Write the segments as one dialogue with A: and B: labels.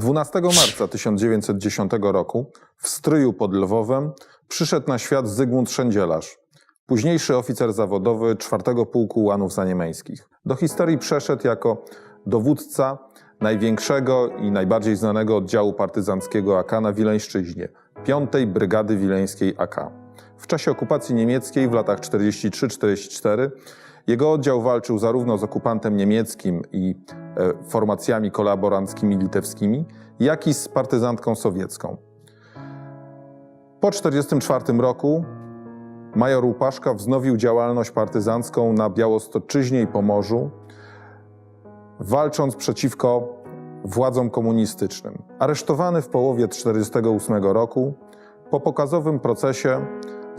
A: 12 marca 1910 roku w stryju pod Lwowem przyszedł na świat Zygmunt Szędzielarz, późniejszy oficer zawodowy 4 Pułku Łanów Zaniemeńskich. Do historii przeszedł jako dowódca największego i najbardziej znanego oddziału partyzanckiego AK na Wileńszczyźnie, 5 Brygady Wileńskiej AK. W czasie okupacji niemieckiej w latach 43-44 jego oddział walczył zarówno z okupantem niemieckim i e, formacjami kolaboranckimi litewskimi, jak i z partyzantką sowiecką. Po 1944 roku major Łupaszka wznowił działalność partyzancką na Białostoczyźnie i Pomorzu, walcząc przeciwko władzom komunistycznym. Aresztowany w połowie 1948 roku, po pokazowym procesie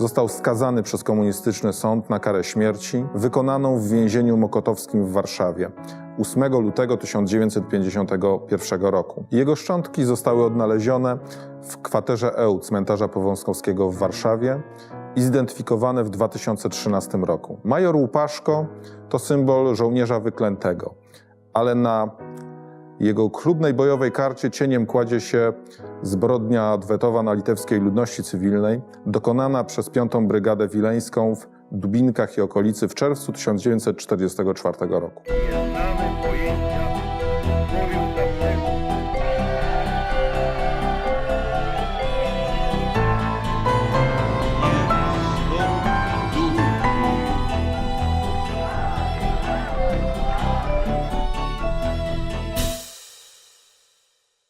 A: został skazany przez komunistyczny sąd na karę śmierci, wykonaną w więzieniu mokotowskim w Warszawie 8 lutego 1951 roku. Jego szczątki zostały odnalezione w kwaterze EU cmentarza Powązkowskiego w Warszawie i zidentyfikowane w 2013 roku. Major Łupaszko to symbol żołnierza wyklętego, ale na jego chlubnej bojowej karcie cieniem kładzie się zbrodnia adwetowa na litewskiej ludności cywilnej, dokonana przez Piątą Brygadę Wileńską w Dubinkach i okolicy w czerwcu 1944 roku.
B: Nie